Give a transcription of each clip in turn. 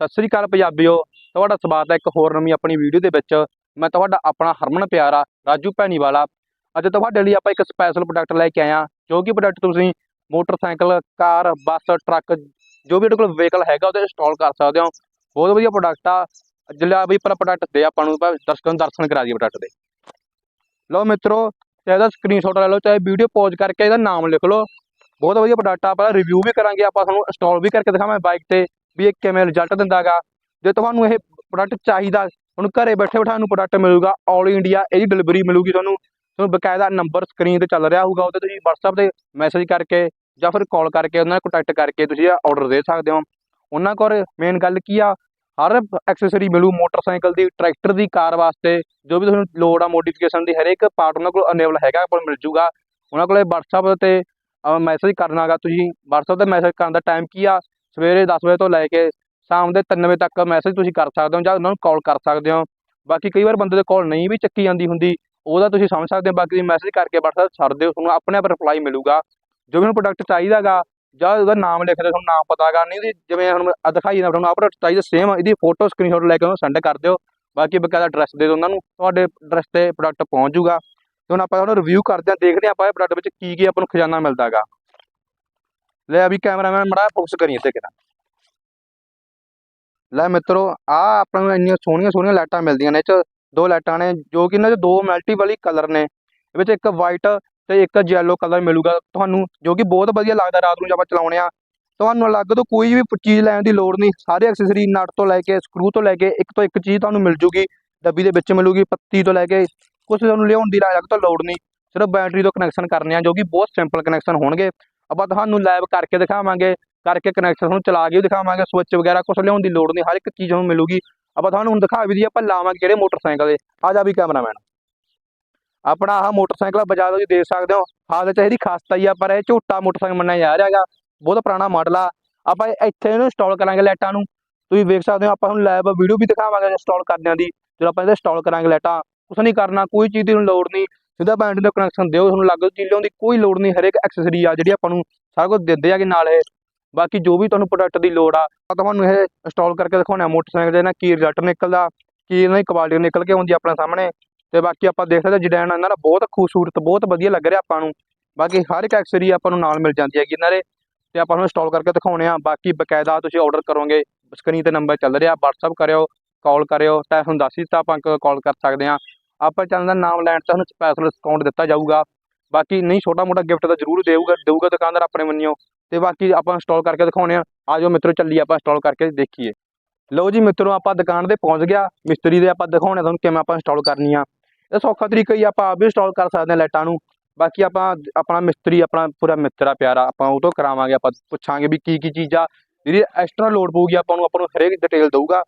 ਸਤਿ ਸ੍ਰੀ ਅਕਾਲ ਪੰਜਾਬੀਓ, ਤੁਹਾਡਾ ਸਵਾਗਤ ਹੈ ਇੱਕ ਹੋਰ ਨਵੀਂ ਆਪਣੀ ਵੀਡੀਓ ਦੇ ਵਿੱਚ। ਮੈਂ ਤੁਹਾਡਾ ਆਪਣਾ ਹਰਮਨ ਪਿਆਰਾ, ਰਾਜੂ ਭੈਣੀ ਵਾਲਾ ਅੱਜ ਤੁਹਾਡੇ ਲਈ ਆਪਾਂ ਇੱਕ ਸਪੈਸ਼ਲ ਪ੍ਰੋਡਕਟ ਲੈ ਕੇ ਆਏ ਹਾਂ, ਜੋ ਕਿ ਪ੍ਰੋਡਕਟ ਤੁਸੀਂ ਮੋਟਰਸਾਈਕਲ, ਕਾਰ, ਬੱਸ, ਟਰੱਕ ਜੋ ਵੀ ਤੁਹਾਡੇ ਕੋਲ ਵਹੀਕਲ ਹੈਗਾ, ਉਹਦੇ ਇੰਸਟਾਲ ਕਰ ਸਕਦੇ ਹੋ। ਬਹੁਤ ਵਧੀਆ ਪ੍ਰੋਡਕਟ ਆ। ਜਿਹੜਾ ਵੀ ਆਪਣਾ ਪ੍ਰੋਡਕਟ ਦੇ, ਆਪਾਂ ਨੂੰ ਆਪਾਂ ਦਰਸ਼ਕਾਂ ਨੂੰ ਦਰਸ਼ਨ ਕਰਾ ਦਈਏ ਪ੍ਰੋਡਕਟ ਦੇ। ਲਓ ਮਿੱਤਰੋ ਚਾਹੇ ਇਹਦਾ ਸਕਰੀਨਸ਼ਾਟ ਲੈ ਲਓ, ਚਾਹੇ ਵੀਡੀਓ ਪੌਜ਼ ਕਰਕੇ ਇਹਦਾ ਨਾਮ ਲਿਖ ਲਓ। ਬਹੁਤ ਵਧੀਆ ਪ੍ਰੋਡਕਟ ਆ, ਆਪਾਂ ਰਿਵਿਊ ਵੀ ਕਰਾਂਗੇ, ਆਪਾਂ ਤੁਹਾਨੂੰ ਇੰਸਟਾਲ ਵੀ ਕਰਕੇ ਦਿਖਾਵਾਂ ਬਾਈਕ ਤੇ। ਵੀ ਇਹ ਕਿਵੇਂ ਰਿਜ਼ਲਟ ਦਿੰਦਾਗਾ। ਜੇ ਤੁਹਾਨੂੰ ਇਹ ਪ੍ਰੋਡਕਟ ਚਾਹੀਦਾ ਤੁਹਾਨੂੰ ਘਰੇ ਬੈਠੇ ਬਿਠਾਏ ਨੂੰ ਪ੍ਰੋਡਕਟ ਮਿਲੂਗਾ 올 ਇੰਡੀਆ ਇਹਦੀ ਡਿਲੀਵਰੀ ਮਿਲੂਗੀ ਤੁਹਾਨੂੰ। ਤੁਹਾਨੂੰ ਬਕਾਇਦਾ ਨੰਬਰ ਸਕਰੀਨ ਤੇ ਚੱਲ ਰਿਹਾ ਹੋਊਗਾ ਉਹਤੇ ਤੁਸੀਂ WhatsApp ਤੇ ਮੈਸੇਜ ਕਰਕੇ ਜਾਂ ਫਿਰ ਕਾਲ ਕਰਕੇ ਉਹਨਾਂ ਨਾਲ ਕੰਟੈਕਟ ਕਰਕੇ ਤੁਸੀਂ ਆਰਡਰ ਦੇ ਸਕਦੇ ਹੋ। ਉਹਨਾਂ ਕੋਲ ਮੇਨ ਗੱਲ ਕੀ ਆ, ਹਰ ਐਕਸੈਸਰੀ ਮਿਲੂ ਮੋਟਰਸਾਈਕਲ ਦੀ ਟਰੈਕਟਰ ਦੀ ਕਾਰ ਵਾਸਤੇ, ਜੋ ਵੀ ਤੁਹਾਨੂੰ ਲੋੜ ਆ ਮੋਡੀਫਿਕੇਸ਼ਨ ਦੀ, ਹਰੇਕ ਪਾਰਟ ਉਹਨਾਂ ਕੋਲ ਅਨੇਬਲ ਹੈਗਾ ਕੋਲ ਮਿਲ ਜੂਗਾ। ਉਹਨਾਂ ਕੋਲੇ WhatsApp ਤੇ ਮੈਸੇਜ ਕਰਨਾਗਾ ਤੁਸੀਂ। WhatsApp ਤੇ ਮੈਸੇਜ ਕਰਨ ਦਾ ਟਾਈਮ ਕੀ ਆ? ਸਵੇਰੇ 10 ਵਜੇ ਤੋਂ ਲੈ ਕੇ ਸ਼ਾਮ ਦੇ 3 ਵਜੇ ਤੱਕ ਮੈਸੇਜ ਤੁਸੀਂ ਕਰ ਸਕਦੇ ਹੋ ਜਾਂ ਉਹਨਾਂ ਨੂੰ ਕਾਲ ਕਰ ਸਕਦੇ ਹੋ। ਬਾਕੀ ਕਈ ਵਾਰ ਬੰਦੇ ਦੇ ਕਾਲ ਨਹੀਂ ਵੀ ਚੱਕੀ ਜਾਂਦੀ ਹੁੰਦੀ, ਉਹਦਾ ਤੁਸੀਂ ਸਮਝ ਸਕਦੇ ਹੋ। ਬਾਕੀ ਮੈਸੇਜ ਕਰਕੇ WhatsApp ਛੱਡ ਦਿਓ, ਤੁਹਾਨੂੰ ਆਪਣੇ ਆਪ ਰਿਪਲਾਈ ਮਿਲੂਗਾ। ਜੋ ਵੀ ਤੁਹਾਨੂੰ ਪ੍ਰੋਡਕਟ ਚਾਹੀਦਾਗਾ, ਜਾਂ ਉਹਦਾ ਨਾਮ ਲਿਖ ਦਿਓ, ਤੁਹਾਨੂੰ ਨਾਮ ਪਤਾਗਾ। ਨਹੀਂ ਦੀ ਜਿਵੇਂ ਹੁਣ ਦਿਖਾਈ ਨਾ ਤੁਹਾਨੂੰ ਆਹ ਚਾਹੀਦਾ ਸੇਮ ਇਹਦੀ ਫੋਟੋ ਸਕਰੀਨਸ਼ਾਟ ਲੈ ਕੇ ਉਹਨੂੰ ਸੈਂਡ ਕਰ ਦਿਓ। ਬਾਕੀ ਬਕਾਇਦਾ ਐਡਰੈਸ ਦੇ ਦਿਓ ਉਹਨਾਂ ਨੂੰ, ਤੁਹਾਡੇ ਐਡਰੈਸ ਤੇ ਪ੍ਰੋਡਕਟ ਪਹੁੰਚ ਜੂਗਾ। ਤੇ ਹੁਣ ਆਪਾਂ ਉਹਨੂੰ ਰਿਵਿਊ ਕਰਦੇ ਹਾਂ, ਦੇਖਦੇ ਹਾਂ ਆਪਾਂ ਇਹ ਪ੍ਰੋਡਕਟ ਵਿੱਚ ਕੀ ਕੀ ਆਪਾਂ ਨੂੰ ਖਜ਼ਾਨਾ ਮਿਲਦਾਗਾ। ਲੈ ਅਭੀ ਕੈਮਰਾਮੈਨ ਮੜਾ ਫੋਕਸ ਕਰੀ ਤੇ ਕਿਰਾ ਲੈ ਮਿੱਤਰੋ, ਆ ਆਪਾਂ ਨੂੰ ਇੰਨੀਆਂ ਸੋਹਣੀਆਂ ਸੋਹਣੀਆਂ ਲਾਈਟਾਂ ਮਿਲਦੀਆਂ ਨੇ, ਇਹ ਚ ਦੋ ਲਾਈਟਾਂ ਨੇ, ਜੋ ਕਿ ਇਹਨਾਂ ਦੇ ਦੋ ਮਲਟੀ ਵਾਲੀ ਕਲਰ ਨੇ। ਇਹ ਵਿੱਚ ਇੱਕ ਵਾਈਟ ਤੇ ਇੱਕ ਜੈਲੋ ਕਲਰ ਮਿਲੂਗਾ ਤੁਹਾਨੂੰ, ਜੋ ਕਿ ਬਹੁਤ ਵਧੀਆ ਲੱਗਦਾ ਰਾਤ ਨੂੰ ਜਦ ਆਪਾਂ ਚਲਾਉਣੇ ਆ। ਤੁਹਾਨੂੰ ਅਲੱਗ ਤੋਂ ਕੋਈ ਵੀ ਚੀਜ਼ ਲੈਣ ਦੀ ਲੋੜ ਨਹੀਂ, ਸਾਰੇ ਐਕਸੈਸਰੀ ਨਟ ਤੋਂ ਲੈ ਕੇ ਸਕਰੂ ਤੋਂ ਲੈ ਕੇ, ਇੱਕ ਤੋਂ ਇੱਕ ਚੀਜ਼ ਤੁਹਾਨੂੰ ਮਿਲ ਜੂਗੀ, ਡੱਬੀ ਦੇ ਵਿੱਚ ਮਿਲੂਗੀ, ਪੱਤੀ ਤੋਂ ਲੈ ਕੇ ਕੁਝ ਤੁਹਾਨੂੰ ਲਿਆਉਣ ਦੀ ਅਲੱਗ ਤੋਂ ਲੋੜ ਨਹੀਂ। ਸਿਰਫ ਬੈਟਰੀ ਤੋਂ ਕਨੈਕਸ਼ਨ ਕਰਨੇ ਆ, ਜੋ ਕਿ ਬਹੁਤ ਸਿੰਪਲ ਕਨੈਕਸ਼ਨ ਹੋਣਗੇ। ਆਪਾਂ ਤੁਹਾਨੂੰ ਲਾਈਵ ਕਰਕੇ ਦਿਖਾਵਾਂਗੇ, ਕਰਕੇ ਕਨੈਕਸ਼ਨ ਤੁਹਾਨੂੰ ਚਲਾ ਕੇ ਵੀ ਦਿਖਾਵਾਂਗੇ ਸਵਿਚ ਵਗੈਰਾ ਕੁਝ ਲਿਆਉਣ ਦੀ ਲੋੜ ਨਹੀਂ, ਹਰ ਇੱਕ ਚੀਜ਼ ਤੁਹਾਨੂੰ ਮਿਲੂਗੀ। ਆਪਾਂ ਤੁਹਾਨੂੰ ਹੁਣ ਦਿਖਾ ਵੀ ਦੀ ਆਪਾਂ ਲਾਵਾਂਗੇ ਕਿਹੜੇ ਮੋਟਰਸਾਈਕਲ ਦੇ। ਆ ਜਾ ਵੀ ਕੈਮਰਾਮੈਨ ਆਪਣਾ ਆਹ ਮੋਟਰਸਾਈਕਲ ਬਜਾਜ ਤੁਸੀਂ ਦੇਖ ਸਕਦੇ ਹੋ। ਹਾਲ ਚ ਇਹਦੀ ਖਾਸਤਾ ਹੀ ਆ, ਪਰ ਇਹ ਝੋਟਾ ਮੋਟਰਸਾਈਕਲ ਮੰਨਿਆ ਜਾ ਰਿਹਾ ਹੈਗਾ। ਬਹੁਤ ਪੁਰਾਣਾ ਮਾਡਲ ਆ। ਆਪਾਂ ਇੱਥੇ ਇਹਨੂੰ ਇੰਸਟਾਲ ਕਰਾਂਗੇ ਲਾਈਟਾਂ ਨੂੰ। ਤੁਸੀਂ ਵੇਖ ਸਕਦੇ ਹੋ, ਆਪਾਂ ਹੁਣ ਲਾਈਵ ਵੀਡੀਓ ਵੀ ਦਿਖਾਵਾਂਗੇ ਇੰਸਟਾਲ ਕਰਦਿਆਂ ਦੀ। ਜਦੋਂ ਆਪਾਂ ਇਹਦੇ ਇੰਸਟਾਲ ਕਰਾਂਗੇ ਲਾਈਟਾਂ, ਕੁਛ ਨਹੀਂ ਕਰਨਾ, ਕੋਈ ਚੀਜ਼ ਦੀ ਲੋੜ ਨਹੀਂ। ਸਿੱਧਾ ਬੈਂਡ ਦਾ ਕਨੈਕਸ਼ਨ ਦਿਓ, ਤੁਹਾਨੂੰ ਲੱਗ ਚੀਜ਼ ਲਿਆਉਣ ਦੀ ਕੋਈ ਲੋੜ ਨਹੀਂ, ਹਰੇਕ ਐਕਸੈਸਰੀ ਆ ਜਿਹੜੀ ਆਪਾਂ ਨੂੰ ਸਾਰਾ ਕੁਝ ਦਿੰਦੇ ਆਗੇ ਨਾਲ ਇਹ। ਬਾਕੀ ਜੋ ਵੀ ਤੁਹਾਨੂੰ ਪ੍ਰੋਡਕਟ ਦੀ ਲੋੜ ਆ, ਆਪਾਂ ਤੁਹਾਨੂੰ ਇਹ ਇੰਸਟਾਲ ਕਰਕੇ ਦਿਖਾਉਣਾ ਮੋਟਰਸਾਈਕਲ ਦੇ ਨਾਲ ਕੀ ਰਿਜ਼ਲਟ ਨਿਕਲਦਾ, ਕੀ ਇਹਨਾਂ ਦੀ ਕੁਆਲਿਟੀ ਨਿਕਲ ਕੇ ਆਉਂਦੀ ਆਪਣੇ ਸਾਹਮਣੇ। ਤੇ ਬਾਕੀ ਆਪਾਂ ਦੇਖ ਸਕਦੇ ਡਿਜ਼ਾਈਨ ਇਹਨਾਂ ਦਾ ਬਹੁਤ ਖੂਬਸੂਰਤ, ਬਹੁਤ ਵਧੀਆ ਲੱਗ ਰਿਹਾ ਆਪਾਂ ਨੂੰ। ਬਾਕੀ ਹਰ ਇੱਕ ਐਕਸੈਸਰੀ ਆਪਾਂ ਨੂੰ ਨਾਲ ਮਿਲ ਜਾਂਦੀ ਹੈਗੀ ਇਹਨਾਂ ਦੇ। ਤੇ ਆਪਾਂ ਨੂੰ ਇੰਸਟਾਲ ਕਰਕੇ ਦਿਖਾਉਣੇ ਆ। ਬਾਕੀ ਬਕਾਇਦਾ ਤੁਸੀਂ ਆਰਡਰ ਕਰੋਗੇ ਸਕਰੀਨ ਤੇ ਨੰਬਰ ਚੱਲ ਰਿਹਾ, WhatsApp ਕਰਿਓ ਕਾਲ ਕਰਿਓ, ਤਾਂ ਤੁਹਾਨੂੰ ਦੱਸ ਹੀ ਦਿੱਤਾ ਆਪਾਂ ਕਾਲ ਕਰ ਸਕਦੇ ਆ। ਆਪਾਂ ਚੈਨਲ ਦਾ ਨਾਮ ਲੈਣ ਤੇ ਤੁਹਾਨੂੰ ਸਪੈਸ਼ਲ ਡਿਸਕਾਊਂਟ ਦਿੱਤਾ ਜਾਊਗਾ। ਬਾਕੀ ਨਹੀਂ ਛੋਟਾ ਮੋਟਾ ਗਿਫਟ ਤਾਂ ਜ਼ਰੂਰ ਦੇਊਗਾ ਦੇਊਗਾ ਦੁਕਾਨਦਾਰ ਆਪਣੇ ਮੰਨਿਓ। ਤੇ ਬਾਕੀ ਆਪਾਂ ਇੰਸਟਾਲ ਕਰਕੇ ਦਿਖਾਉਣੇ ਆ ਆਜੋ ਮਿੱਤਰੋ ਚੱਲੀ ਆਪਾਂ ਇੰਸਟਾਲ ਕਰਕੇ ਦੇਖੀਏ। ਲਓ ਜੀ ਮਿੱਤਰੋ, ਆਪਾਂ ਦੁਕਾਨ ਤੇ ਪਹੁੰਚ ਗਿਆ। ਮਿਸਤਰੀ ਦੇ ਆਪਾਂ ਦਿਖਾਉਣੇ ਤੁਹਾਨੂੰ ਕਿਵੇਂ ਆਪਾਂ ਇੰਸਟਾਲ ਕਰਨੀ ਆ। ਇਹ ਸੌਖਾ ਤਰੀਕਾ ਹੀ ਆਪਾਂ ਆਪ ਵੀ ਇੰਸਟਾਲ ਕਰ ਸਕਦੇ ਹਾਂ ਲਾਈਟਾਂ ਨੂੰ। ਬਾਕੀ ਆਪਾਂ ਆਪਣਾ ਮਿਸਤਰੀ, ਆਪਣਾ ਪੂਰਾ ਮਿੱਤਰ ਆ, ਪਿਆਰਾ। ਆਪਾਂ ਉਹ ਤੋਂ ਕਰਾਵਾਂਗੇ, ਆਪਾਂ ਪੁੱਛਾਂਗੇ ਵੀ ਕੀ ਕੀ ਚੀਜ਼ ਆ। ਜਿਹੜੀ ਐਕਸਟਰਾ ਲੋਡ ਪਊਗੀ, ਆਪਾਂ ਨੂੰ ਆਪਾਂ ਨੂੰ ਹਰੇਕ ਡਿਟੇਲ ਦਊਗਾ।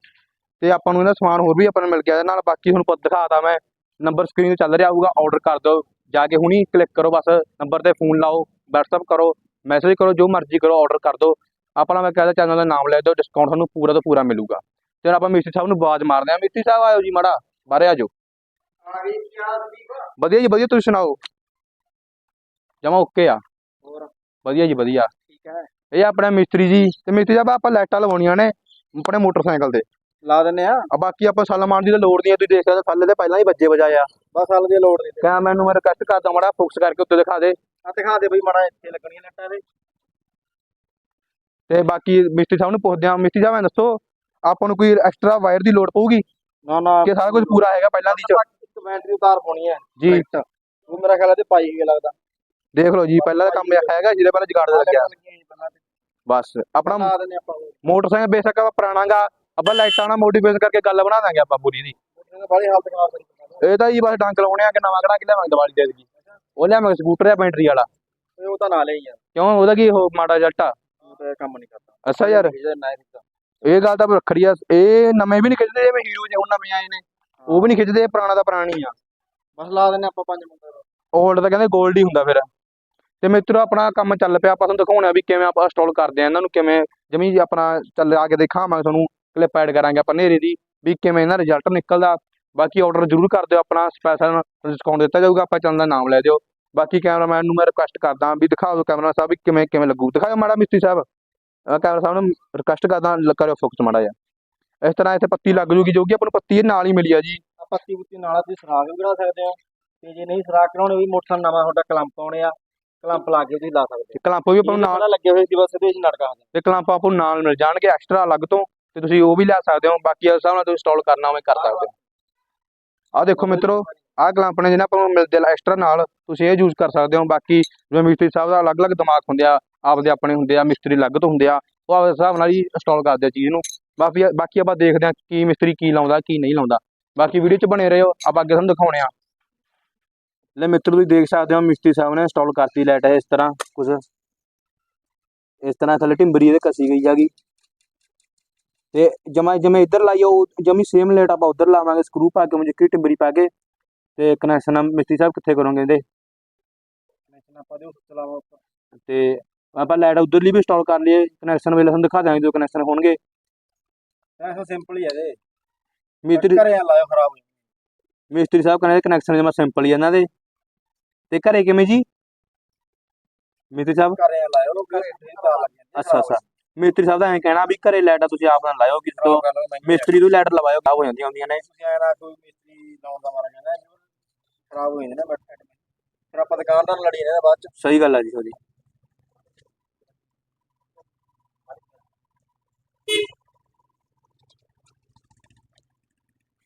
ਤੇ ਆਪਾਂ ਨੂੰ ਇਹਦਾ ਸਮਾਨ ਹੋਰ ਵੀ ਆਪਾਂ ਨੂੰ ਮਿਲ ਗਿਆ। ਇਹਦੇ ਨਾਲ ਬਾਕੀ ਹੁਣ ਪਤਾ ਦਿਖਾਤਾ ਮੈਂ। ਨੰਬਰ ਸਕਰੀਨ ਤੇ ਚੱਲ ਰਿਹਾ ਹੋਊਗਾ ਆਰਡਰ ਕਰ ਦਿਓ। ਜਾ ਕੇ ਹੁਣੀ ਕਲਿੱਕ ਕਰੋ ਬਸ ਨੰਬਰ ਤੇ ਫੋਨ ਲਾਓ WhatsApp ਕਰੋ ਮੈਸੇਜ ਕਰੋ ਜੋ ਮਰਜ਼ੀ ਕਰੋ ਆਰਡਰ ਕਰ ਦਿਓ। ਆਪਣਾ ਮੈਂ ਕਹਿੰਦਾ ਚੈਨਲ ਦਾ ਨਾਮ ਲੈ ਦਿਓ ਡਿਸਕਾਊਂਟ ਤੁਹਾਨੂੰ ਪੂਰਾ ਤੋਂ ਪੂਰਾ ਮਿਲੂਗਾ। ਤੇ ਹੁਣ ਆਪਾਂ ਮਿਸਤਰੀ ਸਾਹਿਬ ਨੂੰ ਆਵਾਜ਼ ਮਾਰਦੇ ਆ ਮਿਸਤਰੀ ਸਾਹਿਬ ਆਇਓ ਜੀ ਮਾੜਾ ਬਾਹਰੇ ਆ ਜਾਓ। ਆ ਗਈ ਕਿਆ ਦੀਪ ਵਧੀਆ ਜੀ ਵਧੀਆ ਤੁਸੀਂ ਸੁਣਾਓ? ਜਮਾ ਓਕੇ ਆ। ਹੋਰ? ਵਧੀਆ ਜੀ ਵਧੀਆ। ਠੀਕ ਹੈ। ਇਹ ਆਪਣਾ ਮਿਸਤਰੀ ਜੀ ਤੇ ਮਿਸਤਰੀ ਸਾਹਿਬ ਆਪਾਂ ਲਾਈਟਾਂ ਲਵਾਉਣੀਆਂ ਨੇ ਆਪਣੇ ਮੋਟਰਸਾਈਕਲ ਤੇ। ਲਾ ਦਿੰਨੇ ਆ। ਆ ਬਾਕੀ ਆਪਾਂ ਸਲਮਾਨ ਦੀ ਤਾਂ ਲੋੜ ਨਹੀਂ ਹੈ ਤੁਸੀਂ ਦੇਖ ਸਕਦੇ ਥੱਲੇ ਤੇ ਪਹਿਲਾਂ ਹੀ ਵੱਜੇ ਵਜਾਏ ਆ। ਬਸ ਹਾਲ ਦੀ ਲੋੜ ਨਹੀਂ। ਕਿਆ ਮੈਨੂੰ ਮੈਂ ਰਿਕਵੈਸਟ ਕਰਦਾ ਮਾੜਾ ਫੋਕਸ ਕਰਕੇ ਉੱਤੇ ਦਿਖਾ ਦੇ। ਆ ਦਿਖਾ ਦੇ ਬਈ ਮਾੜਾ ਇੱਥੇ ਲੱਗਣੀਆਂ ਲੱਟਾਂ ਦੇ। ਤੇ ਬਾਕੀ ਮਿਸਤਰੀ ਸਾਹਿਬ ਨੂੰ ਪੁੱਛਦੇ ਆ ਮਿਸਤਰੀ ਸਾਹਿਬ ਐਂ ਦੱਸੋ ਆਪਾਂ ਨੂੰ ਕੋਈ ਐਕਸਟਰਾ ਵਾਇਰ ਦੀ ਲੋੜ ਪਊਗੀ? ਨਾ ਨਾ। ਕਿ ਸਾਰਾ ਕੁਝ ਪੂਰਾ ਹੈਗਾ ਪਹਿਲਾਂ ਦੀ ਚ? ਇੱਕ ਬੈਟਰੀ ਉਤਾਰ ਪਾਉਣੀ ਹੈ। ਜੀ। ਉਹ ਮੇਰਾ ਖਿਆਲ ਹੈ ਤੇ ਪਾਈ ਹੀ ਲੱਗਦਾ। ਦੇਖ ਲਓ ਜੀ ਪਹਿਲਾਂ ਦਾ ਕੰਮ ਹੈਗਾ ਜਿਹਦੇ ਪਹਿਲਾਂ ਜਗਾੜ ਦਾ ਲੱਗਿਆ। ਬਸ ਆਪਣਾ ਮੋਟਰਸਾਈਕਲ ਬੇਸ਼ੱਕ ਆਪਾਂ ਪੁਰਾਣਾਗਾ ਆਪਾਂ ਲਾਈਟਾਂ ਨਾਲ ਮੋਡੀਫਿਕੇਸ਼ਨ ਕਰਕੇ ਗੱਲ ਬਣਾ ਦਾਂਗੇ ਆਪਾਂ ਪੂਰੀ ਦੀ। ਹਾਲਤ ਖਰਾਬ ਇਹ ਤਾਂ ਜੀ ਬਸ ਡੰਕ ਲਾਉਣੇ ਆ ਕਿ ਨਵਾਂ ਕਢਾ ਕੇ ਲਿਆਵਾਂਗੇ ਦੀਵਾਲੀ ਦੇ ਦੀ ਉਹ ਲਿਆਵਾਂਗੇ ਸਕੂਟਰ ਆ ਬੈਟਰੀ ਵਾਲਾ। ਤੇ ਉਹ ਤਾਂ ਨਾਲ ਹੀ ਯਾਰ ਕਿਉਂ? ਉਹਦਾ ਕੀ ਉਹ ਮਾੜਾ ਜੱਟਾ ਉਹ ਕੰਮ ਨਹੀਂ ਕਰਦਾ। ਅੱਛਾ ਯਾਰ। ਇਹ ਗੱਲ ਤਾਂ ਵੱਖਰੀ ਆ। ਇਹ ਨਵੇਂ ਵੀ ਨਹੀਂ ਖਿੱਚਦੇ ਜਿਵੇਂ ਹੀਰੋ ਜਿਹੇ ਹੁਣ ਨਵੇਂ ਆਏ ਨੇ। ਉਹ ਵੀ ਨਹੀਂ ਖਿੱਚਦੇ ਪੁਰਾਣਾ ਤਾਂ ਪੁਰਾਣੀ ਆ। ਬਸ ਲਾ ਦਿੰਨੇ ਆਪਾਂ ਪੰਜ ਮੁੰਡੇ 올ਡ ਤਾਂ ਕਹਿੰਦੇ 골ਡ ਹੀ ਹੁੰਦਾ ਫਿਰ। ਤੇ ਮਿੱਤਰੋ ਆਪਣਾ ਕੰਮ ਚੱਲ ਪਿਆ। ਆਪਾਂ ਤੁਹਾਨੂੰ ਦਿਖਾਉਣਾ ਵੀ ਕਿਵੇਂ ਆਪਾਂ ਇੰਸਟਾਲ ਕਰਦੇ ਆ। ਇਹਨਾਂ ਨੂੰ ਕਿਵੇਂ ਜਮੀ ਆਪਣਾ ਚੱਲ ਆ ਕੇ ਦਿਖਾਵਾਂਗੇ ਤੁਹਾਨੂੰ। ਕਲਿੱਪ ਐਡ ਕਰਾਂਗੇ ਆਪਾਂ ਨੇਰੇ ਦੀ ਵੀ ਕਿਵੇਂ ਇਹਨਾਂ ਰਿਜ਼ਲਟ ਨਿਕਲਦਾ। ਬਾਕੀ ਆਰਡਰ ਜ਼ਰੂਰ ਕਰ ਦਿਓ ਆਪਣਾ ਸਪੈਸ਼ਲ ਡਿਸਕਾਊਂਟ ਦਿੱਤਾ ਜਾਊਗਾ ਆਪਾਂ ਚੈਨਲ ਦਾ ਨਾਮ ਲੈ ਦਿਓ। ਬਾਕੀ ਕੈਮਰਾਮੈਨ ਨੂੰ ਮੈਂ ਰਿਕੁਐਸਟ ਕਰਦਾ ਵੀ ਦਿਖਾ ਦਿਓ ਕੈਮਰਾ ਸਾਹਿਬ ਕਿਵੇਂ ਕਿਵੇਂ ਲੱਗੂ। ਦਿਖਾਓ ਮਾੜਾ ਮਿਸਤਰੀ ਸਾਹਿਬ। ਕੈਮਰਾ ਸਾਹਿਬ ਨੂੰ ਰਿਕੁਐਸਟ ਕਰਦਾ ਕਰਿਓ ਫੋਕਸ ਮਾੜਾ ਜਿਹਾ। ਇਸ ਤਰ੍ਹਾਂ ਇੱਥੇ ਪੱਤੀ ਲੱਗ ਜੂਗੀ ਜੋ ਕਿ ਆਪਾਂ ਨੂੰ ਪੱਤੀ ਇਹ ਨਾਲ ਹੀ ਮਿਲੀ ਆ ਜੀ। ਪੱਤੀ ਪੁੱਤੀ ਨਾਲ ਤੁਸੀਂ ਸਰਾਖ ਵੀ ਕਰਾ ਸਕਦੇ ਹੋ। ਤੇ ਜੇ ਨਹੀਂ ਸਰਾਖ ਕਰਾਉਣੇ ਵੀ ਮੋਟਰਸਾਈਕਲ ਨਵਾਂ ਤੁਹਾਡਾ ਕਲੰਪ ਆਉਣੇ ਆ ਕਲੰਪ ਲਾ ਕੇ ਤੁਸੀਂ ਲਾ ਸਕਦੇ ਤੇ ਕਲੰਪ ਵੀ ਆਪਾਂ ਨੂੰ ਨਾਲ ਨਾਲ ਲੱਗੇ ਹੋਏ ਸੀ ਬਸ ਇਹਦੇ ਵਿੱਚ ਨਟਕਾ ਤੇ ਕਲੰਪ ਆਪਾਂ ਨੂੰ ਨਾਲ ਮਿਲ ਜਾਣਗੇ ਐਕਸਟਰਾ ਅਲੱਗ ਤੋਂ। ਤੇ ਤੁਸੀਂ ਉਹ ਵੀ ਲੈ ਸਕਦੇ ਹੋ, ਬਾਕੀ ਉਸ ਹਿਸਾਬ ਨਾਲ ਤੁਸੀਂ ਇੰਸਟਾਲ ਕਰਨਾ ਹੋਵੇ ਕਰ ਸਕਦੇ ਹੋ। ਆਹ ਦੇਖੋ ਮਿੱਤਰੋ, ਆਹ ਕਲੰਪ ਨੇ ਜਿਹਨਾਂ ਨੂੰ ਮਿਲਦੇ ਐਕਸਟਰਾ ਨਾਲ, ਤੁਸੀਂ ਇਹ ਯੂਜ਼ ਕਰ ਸਕਦੇ ਹੋ, ਬਾਕੀ ਜਿਵੇਂ ਮਿਸਤਰੀ ਸਾਹਿਬ ਦਾ ਅਲੱਗ-ਅਲੱਗ ਦਿਮਾਗ ਹੁੰਦੇ ਆ, ਆਪਦੇ ਆਪਣੇ ਹੁੰਦੇ ਆ, ਮਿਸਤਰੀ ਅਲੱਗ ਤੋਂ ਹੁੰਦੇ ਆ, ਉਹ ਆਪਦੇ ਹਿਸਾਬ ਨਾਲ ਹੀ ਇੰਸਟਾਲ ਕਰਦੇ ਆ ਚੀਜ਼ ਨੂੰ। ਬਾਕੀ ਬਾਕੀ ਆਪਾਂ ਦੇਖਦੇ ਆ ਕੀ ਮਿਸਤਰੀ ਕੀ ਲਾਉਂਦਾ, ਕੀ ਨਹੀਂ ਲਾਉਂਦਾ। ਬਾਕੀ ਵੀਡੀਓ 'ਚ ਬਣੇ ਰਹੋ, ਆਪਾਂ ਅੱਗੇ ਤੁਹਾਨੂੰ ਦਿਖਾਉਣੇ ਆ। ਲੈ ਮਿੱਤਰ, ਤੁਸੀਂ ਦੇਖ ਸਕਦੇ ਹੋ ਮਿਸਤਰੀ ਸਾਹਿਬ ਨੇ ਇੰਸਟਾਲ ਕਰਤੀ ਲਾਈਟ ਇਸ ਤਰ੍ਹਾਂ ਕੁਝ ਇਸ ਤਰ੍ਹਾਂ ਥੱਲੇ ਢਿੰਬਰੀ ਇਹਦੇ ਕਸੀ ਗਈ ਹੈਗੀ। ਤੇ ਜਮਾ ਜਿਵੇਂ ਇੱਧਰ ਲਾਈ ਉਹ ਜਮੀ ਸੇਮ ਲਾਈਟ ਆਪਾਂ ਉੱਧਰ ਲਾਵਾਂਗੇ ਸਕਰੂ ਪਾ ਕੇ ਮੁਝੇ ਢਿੰਬਰੀ ਪਾ ਕੇ ਤੇ ਕਨੈਕਸ਼ਨ ਮਿਸਤਰੀ ਸਾਹਿਬ ਕਿੱਥੇ ਕਰੋਗੇ ਇਹਦੇ? ਕਨੈਕਸ਼ਨ ਆਪਾਂ ਦੇ ਚਲਾਵਾ ਉੱਪਰ। ਤੇ ਆਪਾਂ ਲਾਈਟ ਉਧਰਲੀ ਵੀ ਇੰਸਟਾਲ ਕਰ ਲਈਏ ਕਨੈਕਸ਼ਨ ਵੇਲੇ ਤੁਹਾਨੂੰ ਦਿਖਾ ਦਾਂਗੇ ਜੋ ਕਨੈਕਸ਼ਨ ਹੋਣਗੇ। ਐਸਾ ਸਿੰਪਲ ਹੀ ਹੈ ਇਹਦੇ ਮਿਸਤਰੀ ਘਰੇ ਲਾਇਓ ਖਰਾਬ ਹੋ ਜਾਊ। ਮਿਸਤਰੀ ਸਾਹਿਬ ਕਹਿੰਦੇ ਕਨੈਕਸ਼ਨ ਜਮਾ ਸਿੰਪਲ ਹੀ ਇਹਨਾਂ ਦੇ। ਤੇ ਘਰੇ ਕਿਵੇਂ ਜੀ? ਮਿਸਤਰੀ ਸਾਹਿਬ? ਘਰੇ ਲਾਇਓ ਘਰੇ ਲਾ ਲੱਗ ਅੱਛਾ ਅੱਛਾ। ਮਿਸਤਰੀ ਸਾਹਿਬ ਦਾ ਐਂ ਕਹਿਣਾ ਵੀ ਘਰੇ ਲਾਈਟਾਂ ਤੁਸੀਂ ਆਪ ਨਾਲ ਲਾਇਓ ਕਿਸੇ ਤੋਂ ਮਿਸਤਰੀ ਤੋਂ ਲਾਈਟ ਲਵਾਇਓ ਖਰਾਬ ਹੋ ਜਾਂਦੀਆਂ ਹੁੰਦੀਆਂ ਨੇ। ਤੁਸੀਂ ਐ ਨਾ ਕੋਈ ਮਿਸਤਰੀ ਲਾਉਣ ਦਾ ਮਾਰਾ ਕਹਿੰਦਾ ਖਰਾਬ ਹੋ ਜਾਂਦੇ ਨੇ ਬਟ ਫਿਰ ਆਪਾਂ ਦੁਕਾਨਦਾਰ ਨਾਲ ਲੜੀ ਨੇ ਬਾਅਦ ਚ। ਸਹੀ ਗੱਲ ਆ ਜੀ ਤੁਹਾਡੀ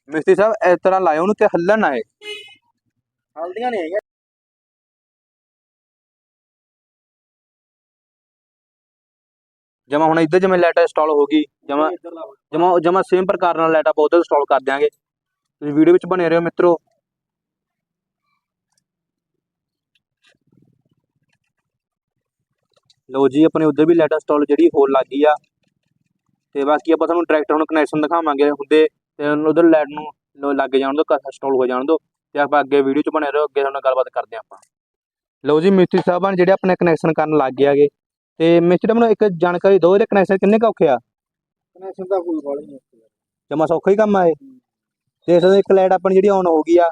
ਮਿਸਤਰੀ ਸਾਹਿਬ ਇਸ ਤਰ੍ਹਾਂ ਲਾਇਓ ਉਹਨੂੰ ਤੇ ਹੱਲਣ ਨਾ ਹਲਦੀਆਂ ਨਹੀਂ ਹੈਗੀਆਂ। ਜਮਾ ਹੁਣ ਇੱਧਰ ਜਿਵੇਂ ਲਾਈਟ ਇੰਸਟਾਲ ਹੋ ਗਈ ਜਮਾ ਜਮਾ ਜਮਾ ਸੇਮ ਪ੍ਰਕਾਰ ਨਾਲ ਲਾਈਟ ਆਪਾਂ ਉੱਧਰ ਇੰਸਟਾਲ ਕਰ ਦਿਆਂਗੇ। ਤੁਸੀਂ ਵੀਡੀਓ ਵਿੱਚ ਬਣੇ ਰਹੋ ਮਿੱਤਰੋ। ਲਓ ਜੀ ਆਪਣੇ ਉੱਧਰ ਵੀ ਲਾਈਟ ਇੰਸਟਾਲ ਜਿਹੜੀ ਹੋਰ ਲੱਗ ਗਈ ਆ। ਤੇ ਬਾਕੀ ਆਪਾਂ ਤੁਹਾਨੂੰ ਡਾਇਰੈਕਟ ਹੁਣ ਕਨੈਕਸ਼ਨ ਦਿਖਾਵਾਂਗੇ ਹੁੰਦੇ ਤੇ ਉਧਰ ਲਾਈਟ ਨੂੰ ਲੋ- ਲੱਗ ਜਾਣ ਦੋ ਇੰਸਟਾਲ ਹੋ ਜਾਣ ਦੋ। ਤੇ ਆਪਾਂ ਅੱਗੇ ਵੀਡੀਓ 'ਚ ਬਣੇ ਰਹੋ ਅੱਗੇ ਤੁਹਾਨੂੰ ਗੱਲਬਾਤ ਕਰਦੇ ਆਪਾਂ। ਲਓ ਜੀ ਮਿਸਤਰੀ ਸਾਹਿਬਾਨ ਜਿਹੜੇ ਆਪਣੇ ਕਨੈਕਸ਼ਨ ਕਰਨ ਲੱਗ ਗਏ ਹੈਗੇ। ਤੇ ਮਿਸਤਰੀ ਮੈਨੂੰ ਇੱਕ ਜਾਣਕਾਰੀ ਦਿਓ ਇਹਦੇ ਕਨੈਕਸ਼ਨ ਕਿੰਨੇ ਕੁ ਔਖੇ ਆ? ਕਨੈਕਸ਼ਨ ਦਾ ਕੋਈ ਵਾਲੀ ਨਹੀਂ ਜਮਾ ਸੌਖਾ ਹੀ ਕੰਮ ਆ ਇਹ। ਦੇਖ ਸਕਦੇ ਹੋ ਇੱਕ ਲਾਈਟ ਆਪਣੀ ਜਿਹੜੀ ਆਨ ਹੋ ਗਈ ਆ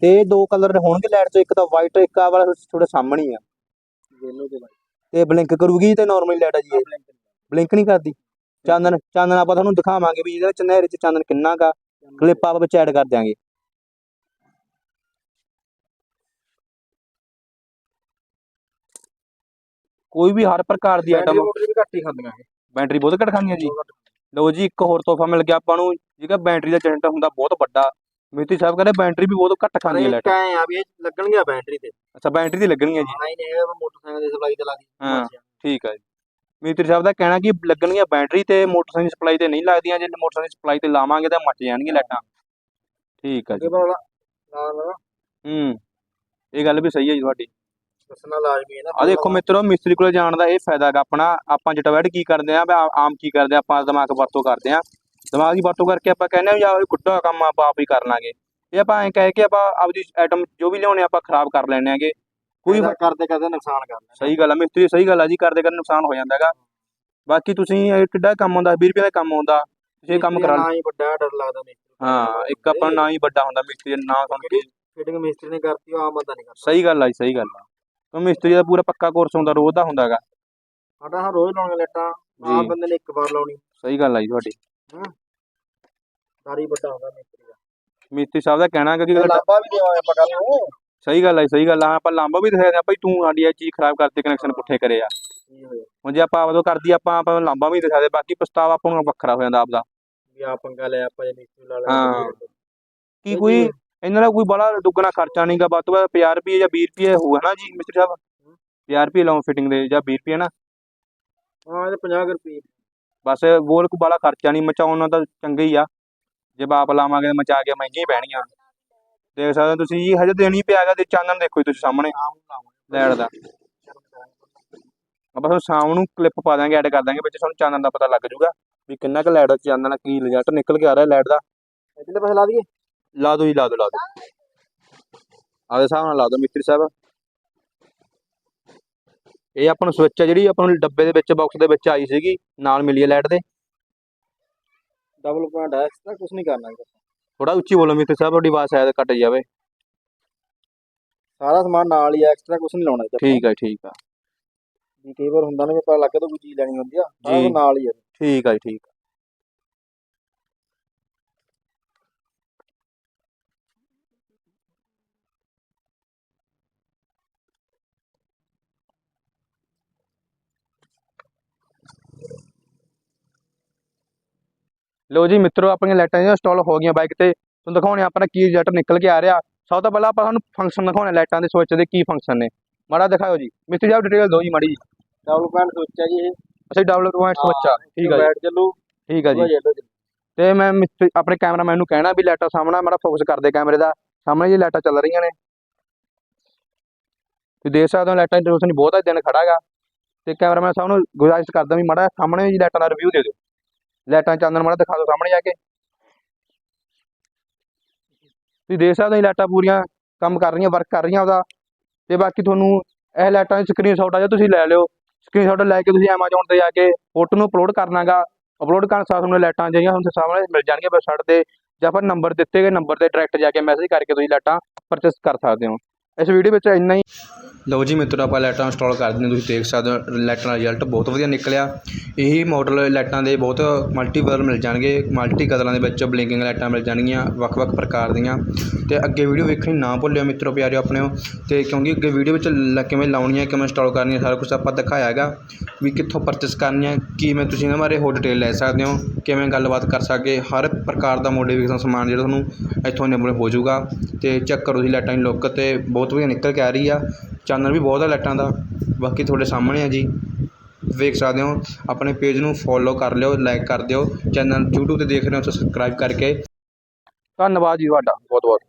ਤੇ ਇਹ ਦੋ ਕਲਰ ਹੋਣਗੇ ਲਾਈਟ ਤੋਂ ਇੱਕ ਤਾਂ ਵਾਈਟ ਇੱਕ ਆ ਵਾਲਾ ਥੋੜਾ ਸਾਹਮਣੇ ਹੀ ਆ। ਯੈਲੋ ਦੇ ਲਾਈਟ ਤੇ ਬਲਿੰਕ ਕਰੂਗੀ ਤੇ ਨਾਰਮਲ ਲਾਈਟ ਆ ਜੀ ਇਹ। ਬਲਿੰਕ ਨਹੀਂ ਕਰਦੀ। ਚਾਨਣ ਚਾਨਣ ਆਪਾਂ ਤੁਹਾਨੂੰ ਦਿਖਾਵਾਂਗੇ ਵੀ ਇਹਦੇ ਵਿੱਚ ਨਹਿਰ ਚ ਚਾਨਣ ਕਿੰਨਾ ਕਾ ਕਲਿੱਪ ਆਪਾਂ ਵਿੱਚ ਐਡ ਕਰ ਦਿਆਂਗੇ। ਕੋਈ ਵੀ ਹਰ ਪ੍ਰਕਾਰ ਦੀ ਆਈਟਮ ਵੀ ਘੱਟ ਹੀ ਖਾਂਦੀਆਂ ਇਹ। ਬੈਟਰੀ ਬਹੁਤ ਘੱਟ ਖਾਂਦੀਆਂ ਜੀ। ਲਓ ਜੀ ਇੱਕ ਹੋਰ ਤੋਹਫਾ ਮਿਲ ਗਿਆ ਆਪਾਂ ਨੂੰ। ਜਿਹੜਾ ਬੈਟਰੀ ਦਾ ਜਨਰੇਟਰ ਹੁੰਦਾ ਬਹੁਤ ਵੱਡਾ। ਮਿੱਤੀ ਸਾਹਿਬ ਕਹਿੰਦੇ ਬੈਟਰੀ ਵੀ ਬਹੁਤ ਘੱਟ ਖਾਂਦੀ ਹੈ ਲਾਈਟ ਕਾਏ ਆ ਵੀ ਇਹ ਲੱਗਣਗੀਆਂ ਬੈਟਰੀ ਤੇ। ਅੱਛਾ ਬੈਟਰੀ ਦੀ ਲੱਗਣਗੀਆਂ ਜੀ। ਨਹੀਂ ਨਹੀਂ ਇਹ ਮੋਟਰਸਾਈਕਲ ਦੀ ਸਪਲਾਈ ਤੇ ਲਾ ਦੀ ਹਾਂ। ਠੀਕ ਹੈ ਜੀ। ਮਿੱਤਰੀ ਸਾਹਿਬ ਦਾ ਕਹਿਣਾ ਕਿ ਲੱਗਣਗੀਆਂ ਬੈਟਰੀ ਤੇ ਮੋਟਰਸਾਈਕਲ ਸਪਲਾਈ ਤੇ ਨਹੀਂ ਲੱਗਦੀਆਂ। ਜੇ ਮੋਟਰਸਾਈਕਲ ਸਪਲਾਈ ਤੇ ਲਾਵਾਂਗੇ ਤਾਂ ਮੱਚ ਜਾਣਗੀਆਂ ਲਾਈਟਾਂ ਠੀਕ ਹੈ ਜੀ। ਹੂੰ ਇਹ ਗੱਲ ਵੀ ਸਹੀ ਹੈ ਜੀ ਤੁਹਾਡੀ। ਦੱਸਣਾ ਲਾਜ਼ਮੀ ਹੈ ਨਾ ਆ ਦੇਖੋ ਮਿੱਤਰੋ ਮਿਸਤਰੀ ਕੋਲ ਜਾਣ ਦਾ ਇਹ ਫਾਇਦਾ ਹੈਗਾ ਆਪਣਾ ਆਪਾਂ ਜਟਵੈਡ ਕੀ ਕਰਦੇ ਆ ਆਮ ਕੀ ਕਰਦੇ ਆ ਆਪਾਂ ਦਿਮਾਗ ਵਰਤੋਂ ਕਰਦੇ ਆ ਦਿਮਾਗ ਦੀ ਵਰਤੋਂ ਕਰਕੇ ਆਪਾਂ ਕਹਿੰਦੇ ਆ ਆਹ ਗੁੱਡਾ ਕੰਮ ਆਪਾਂ ਆਪ ਹੀ ਕਰ ਲਾਂਗੇ। ਇਹ ਆਪਾਂ ਐਂ ਕਹਿ ਕੇ ਆਪਾਂ ਆਪਦੀ ਆਈਟਮ ਜੋ ਵੀ ਲਿਆਉਣੇ ਆਪਾਂ ਖਰਾਬ ਕਰ ਲੈਣੇ ਆਗੇ ਕੋਈ ਕਰਦੇ ਕਰਦੇ ਨੁਕਸਾਨ ਕਰਨਾ ਸਹੀ ਗੱਲ ਆ ਮਿਸਤਰੀ ਸਹੀ ਗੱਲ ਆ ਜੀ ਕਰਦੇ ਕਰਦੇ ਨੁਕਸਾਨ ਹੋ ਜਾਂਦਾ ਹੈਗਾ। ਬਾਕੀ ਤੁਸੀਂ ਇਹ ਕਿੱਡਾ ਕੰਮ ਹੁੰਦਾ 20 ਰੁਪਏ ਦਾ ਕੰਮ ਹੁੰਦਾ ਤੁਸੀਂ ਇਹ ਕੰਮ ਕਰਾ ਲਓ। ਨਾ ਹੀ ਵੱਡਾ ਡਰ ਲੱਗਦਾ ਮਿਸਤਰੀ ਹਾਂ ਇੱਕ ਆਪਾਂ ਨੂੰ ਹੀ ਵੱਡਾ ਹੁੰਦਾ ਮਿਸਤਰੀ ਨਾਂ ਕੇ। ਫਿਟਿੰਗ ਮਿਸਤਰੀ ਨੇ ਕਰਤੀ ਆਮ ਬੰਦਾ ਨਹੀਂ ਕਰਦਾ। ਸਹੀ ਗੱਲ ਆ ਜੀ ਸਹੀ ਗੱਲ ਆ। ਮਿਸਤਰੀ ਦਾ ਪੂਰਾ ਪੱਕਾ ਕੋਰਸ ਹੁੰਦਾ ਰੋਜ਼ ਦਾ ਹੁੰਦਾ ਹੈਗਾ ਸਾਡਾ ਹਾਂ ਰੋਜ਼ ਲਾਉਣੀਆਂ ਲੈਟਾਂ ਜੀ। ਬੰਦੇ ਨੇ ਇੱਕ ਵਾਰ ਲਾਉਣੀ। ਸਹੀ ਗੱਲ ਆ ਜੀ ਤੁਹਾਡੀ। ਸਾਰੀ ਵੱਡਾ ਹੁੰਦਾ ਮਿਸਤਰੀ ਦਾ। ਮਿਸਤਰੀ ਸਾਹਿਬ ਦਾ ਕਹਿਣਾ ਕਿ ਤੇ ਲਾਭਾ ਵੀ ਦੇਵਾਂਗੇ ਆਪਾਂ ਕੱਲ ਨੂੰ। ਸਹੀ ਗੱਲ ਹੈ ਸਹੀ ਗੱਲ ਆ। ਆਪਾਂ ਲਾਂਬਾ ਵੀ ਦਿਖਾਇਆ ਭਾਈ ਤੂੰ ਸਾਡੀ ਇਹ ਚੀਜ਼ ਖਰਾਬ ਕਰਤੀ ਕਨੈਕਸ਼ਨ ਪੁੱਠੇ ਕਰੇ ਆ। ਕੀ ਹੋਇਆ? ਹੁਣ ਜੇ ਆਪਾਂ ਆਪਦੋਂ ਕਰਦੀ ਆਪਾਂ ਆਪਾਂ ਲਾਂਬਾ ਵੀ ਦਿਖਾ ਦੇ ਬਾਕੀ ਪਛਤਾਵਾ ਆਪਾਂ ਨੂੰ ਵੱਖਰਾ ਹੋ ਜਾਂਦਾ ਆਪਦਾ। ਵੀ ਆ ਪੰਗਾ ਲਿਆ ਆਪਾਂ ਜੇ ਮਿਸਤਰੀ ਲਾ ਹਾਂ। ਲਿਆ ਕੀ ਕੋਈ ਇਹਨਾਂ ਦਾ ਕੋਈ ਬੜਾ ਦੁੱਗਣਾ ਖਰਚਾ ਨਹੀਂਗਾ ਵੱਧ ਤੋਂ ਵੱਧ 50 ਰੁਪਏ ਜਾਂ 20 ਰੁਪਏ ਹੋਊਗਾ ਨਾ ਜੀ ਮਿਸਤਰੀ ਸਾਹਿਬ? 50 ਰੁਪਏ ਲਾਉਂ ਫਿਟਿੰਗ ਦੇ ਜਾਂ 20 ਰੁਪਏ ਨਾ ਹਾਂ ਇਹ 50 ਰੁਪਏ। ਬਸ ਹੋਰ ਕੋਈ ਬੜਾ ਖਰਚਾ ਨਹੀਂ ਮਚਾਉਣਾ ਤਾਂ ਚੰਗਾ ਹੀ ਆ। ਜੇ ਬਾਪ ਲਾਵਾਂਗੇ ਤਾਂ ਮਚਾ ਕੇ ਮਹਿੰਗੀਆਂ ਪੈਣੀਆਂ ਦੇਖ ਸਕਦੇ ਤੁਸੀਂ ਜੀ ਹਜੇ ਦੇਣੀ ਪਿਆਗਾ ਤੇ ਚਾਨਣ ਦੇਖੋ ਤੁਸੀਂ ਸਾਹਮਣੇ ਲੈਟ ਦਾ। ਆਪਾਂ ਸ਼ਾਮ ਨੂੰ ਕਲਿੱਪ ਪਾ ਦਾਂਗੇ ਐਡ ਕਰ ਦਾਂਗੇ ਵਿੱਚ ਤੁਹਾਨੂੰ ਚਾਨਣ ਦਾ ਪਤਾ ਲੱਗ ਜਾਊਗਾ ਵੀ ਕਿੰਨਾ ਕੁ ਲਾਈਟ ਚਾਨਣ ਕੀ ਰਿਜ਼ਲਟ ਨਿਕਲ ਕੇ ਆ ਰਿਹਾ ਲਾਈਟ ਦਾ। ਇਹਦੇ ਪੈਸੇ ਲਾ ਦਈਏ। ਲਾ ਦਿਓ ਜੀ ਲਾ ਦਿਓ ਲਾ ਦਿਓ ਆਪਦੇ ਹਿਸਾਬ ਨਾਲ ਲਾ ਦਿਓ ਮਿਸਤਰੀ ਸਾਹਿਬ। ਇਹ ਆਪਾਂ ਨੂੰ ਸਵਿੱਚ ਆ ਜਿਹੜੀ ਆਪਾਂ ਨੂੰ ਡੱਬੇ ਦੇ ਵਿੱਚ ਬਾਕਸ ਦੇ ਵਿੱਚ ਆਈ ਸੀਗੀ ਨਾਲ ਮਿਲੀ ਹੈ ਲਾਈਟ ਦੇ। ਡਬਲ ਪੁਆਇੰਟ ਹੈ ਐਕਸਟਰਾ ਕੁਝ ਨਹੀਂ ਕਰਨਾ। ਥੋੜਾ ਉੱਚੀ ਬੋਲੋ ਮਿਸਤਰੀ ਸਾਹਿਬ ਤੁਹਾਡੀ ਆਵਾਜ਼ ਸ਼ਾਇਦ ਕੱਟ ਜਾਵੇ। ਸਾਰਾ ਸਮਾਨ ਨਾਲ ਹੀ ਐਕਸਟਰਾ ਕੁਝ ਨਹੀਂ ਲਾਉਣਾ ਠੀਕ ਹੈ ਠੀਕ ਆ। ਵੀ ਕਈ ਵਾਰ ਹੁੰਦਾ ਨਾ ਵੀ ਪਤਾ ਲੱਗੇ ਤਾਂ ਕੋਈ ਚੀਜ਼ ਲੈਣੀ ਹੁੰਦੀ ਆ ਨਾਲ ਹੀ ਹੈ ਠੀਕ ਆ ਠੀਕ ਲਓ ਜੀ ਮਿੱਤਰੋ ਆਪਣੀਆਂ ਲਾਈਟਾਂ ਜਿਹੜੀਆਂ ਇੰਸਟਾਲ ਹੋ ਗਈਆਂ ਬਾਈਕ ਤੇ। ਤੁਹਾਨੂੰ ਦਿਖਾਉਣੇ ਆਪਣਾ ਕੀ ਰਿਜ਼ਲਟ ਨਿਕਲ ਕੇ ਆ ਰਿਹਾ। ਸਭ ਤੋਂ ਪਹਿਲਾਂ ਆਪਾਂ ਤੁਹਾਨੂੰ ਫੰਕਸ਼ਨ ਦਿਖਾਉਣੇ ਲਾਈਟਾਂ ਦੇ ਸਵਿਚ ਦੇ ਕੀ ਫੰਕਸ਼ਨ ਨੇ। ਮਾੜਾ ਦਿਖਾਓ ਜੀ। ਮਿਸਤਰੀ ਸਾਹਿਬ ਡਿਟੇਲ ਦਿਓ ਜੀ ਮਾੜੀ ਜੀ। ਡਿਵੈਲਪਮੈਂਟ ਸੋਚਿਆ ਜੀ ਇਹ। ਅਸੀਂ ਡਬਲ ਪੁਆਇੰਟ ਸਵਿਚ ਆ ਠੀਕ ਆ ਜੀ। ਚੱਲੂ। ਠੀਕ ਆ ਜੀ। ਤੇ ਮੈਂ ਆਪਣੇ ਕੈਮਰਾਮੈਨ ਨੂੰ ਕਹਿਣਾ ਵੀ ਲਾਈਟਾਂ ਸਾਹਮਣੇ ਮਾੜਾ ਫੋਕਸ ਕਰਦੇ ਕੈਮਰੇ ਦਾ। ਸਾਹਮਣੇ ਜੀ ਲਾਈਟਾਂ ਚੱਲ ਰਹੀਆਂ ਨੇ। ਤੁਸੀਂ ਦੇਖ ਸਕਦੇ ਹੋ ਲਾਈਟਾਂ ਦੀ ਰੋਸ਼ਨੀ ਬਹੁਤ ਆ ਦਿਨ ਖੜਾ ਹੈਗਾ ਤੇ ਕੈਮਰਾਮੈਨ ਸਾਹਿਬ ਨੂੰ ਗੁਜ਼ਾਰਿਸ਼ ਕਰਦਾ ਵੀ ਮਾੜਾ ਸਾਹਮਣੇ ਜੀ ਲਾਈਟਾਂ ਦਾ ਰਿਵਿਊ ਦੇ ਦਿਓ। ਲਾਈਟਾਂ ਚਾਨਣ ਮਾੜਾ ਦਿਖਾ ਦਿਓ ਸਾਹਮਣੇ ਜਾ ਕੇ। ਤੁਸੀਂ ਦੇਖ ਸਕਦੇ ਹੋ ਜੀ ਲਾਈਟਾਂ ਪੂਰੀਆਂ ਕੰਮ ਕਰ ਰਹੀਆਂ ਵਰਕ ਕਰ ਰਹੀਆਂ ਉਹਦਾ ਤੇ ਬਾਕੀ ਤੁਹਾਨੂੰ ਇਹ ਲਾਈਟਾਂ ਦੀ ਸਕਰੀਨਸ਼ਾਟ ਆ ਜੇ ਤੁਸੀਂ ਲੈ ਲਿਓ। ਸਕਰੀਨਸ਼ਾਟ ਲੈ ਕੇ ਤੁਸੀਂ ਐਮਾਜ਼ੋਨ ਤੇ ਜਾ ਕੇ ਫੋਟੋ ਨੂੰ ਅਪਲੋਡ ਕਰਨਾਗਾ ਅਪਲੋਡ ਕਰਨ ਸਾਥ ਤੁਹਾਨੂੰ ਲਾਈਟਾਂ ਜਿਹੜੀਆਂ ਤੁਹਾਨੂੰ ਸਾਹਮਣੇ ਮਿਲ ਜਾਣਗੀਆਂ ਵੈਬਸਾਈਟ ਤੇ ਜਾਂ ਫਿਰ ਨੰਬਰ ਦਿੱਤੇ ਗਏ ਨੰਬਰ ਤੇ ਡਾਇਰੈਕਟ ਜਾ ਕੇ ਮੈਸੇਜ ਕਰਕੇ ਤੁਸੀਂ ਲਾਈਟਾਂ ਪਰਚੇਸ ਕਰ ਸਕਦੇ ਹੋ। ਇਸ ਵੀਡੀਓ ਵਿੱਚ ਇੰਨਾ ਹੀ। ਲਓ ਜੀ ਮਿੱਤਰੋ, ਆਪਾਂ ਲਾਈਟਾਂ ਇੰਸਟਾਲ ਕਰ ਦਿੰਦੇ ਤੁਸੀਂ ਦੇਖ ਸਕਦੇ ਹੋ, ਲਾਈਟਾਂ ਦਾ ਰਿਜ਼ਲਟ ਬਹੁਤ ਵਧੀਆ ਨਿਕਲਿਆ। ਇਹੀ ਮਾਡਲ ਲਾਈਟਾਂ ਦੇ ਬਹੁਤ ਮਲਟੀ ਕਲਰ ਮਿਲ ਜਾਣਗੇ। ਮਲਟੀ ਕਲਰਾਂ ਦੇ ਵਿੱਚ ਬਲਿੰਕਿੰਗ ਲਾਈਟਾਂ ਮਿਲ ਜਾਣਗੀਆਂ ਵੱਖ-ਵੱਖ ਪ੍ਰਕਾਰ ਦੀਆਂ। ਤੇ ਅੱਗੇ ਵੀਡੀਓ ਵੇਖਣੀ ਨਾ ਭੁੱਲਿਓ ਮਿੱਤਰੋ, ਪਿਆਰਿਓ ਆਪਣਿਓ। ਤੇ ਕਿਉਂਕਿ ਅੱਗੇ ਵੀਡੀਓ ਵਿੱਚ ਲ- ਕਿਵੇਂ ਲਾਉਣੀਆਂ ਕਿਵੇਂ ਇੰਸਟਾਲ ਕਰਨੀਆਂ ਸਾਰਾ ਕੁਝ ਆਪਾਂ ਦਿਖਾਇਆ ਹੈਗਾ। ਵੀ ਕਿੱਥੋਂ ਪਰਚੇਸ ਕਰਨੀਆਂ ਕਿਵੇਂ ਤੁਸੀਂ ਇਹਨਾਂ ਬਾਰੇ ਹੋਰ ਡਿਟੇਲ ਲੈ ਸਕਦੇ ਹੋ, ਕਿਵੇਂ ਗੱਲਬਾਤ ਕਰ ਸਕਦੇ ਹਰ ਪ੍ਰਕਾਰ ਦਾ ਮੋਡੀਫਿਕੇਸ਼ਨ ਸਮਾਨ ਜਿਹੜਾ ਤੁਹਾਨੂੰ ਇੱਥੋਂ ਨਿਬੜ ਹੋ ਜਾਊਗਾ। ਤੇ ਚੈੱਕ ਕਰੋ ਤੁਸੀਂ ਲਾਈਟਾਂ ਦੀ ਲੁੱਕ ਤੇ ਬਹੁਤ ਬਹੁਤ ਵਧੀਆ ਨਿਕਲ ਕੇ ਆ ਰਹੀ ਆ। ਚਾਨਣ ਵੀ ਬਹੁਤ ਆ ਲਾਈਟਾਂ ਦਾ। ਬਾਕੀ ਤੁਹਾਡੇ ਸਾਹਮਣੇ ਆ ਜੀ। ਵੇਖ ਸਕਦੇ ਹੋ, ਆਪਣੇ ਪੇਜ ਨੂੰ ਫੋਲੋ ਕਰ ਲਿਓ ਲਾਈਕ ਕਰ ਦਿਓ। ਚੈਨਲ YouTube ਤੇ ਦੇਖ ਰਹੇ ਹੋ ਸਬਸਕ੍ਰਾਈਬ ਕਰਕੇ। ਧੰਨਵਾਦ ਜੀ ਤੁਹਾਡਾ। ਬਹੁਤ ਬਹੁਤ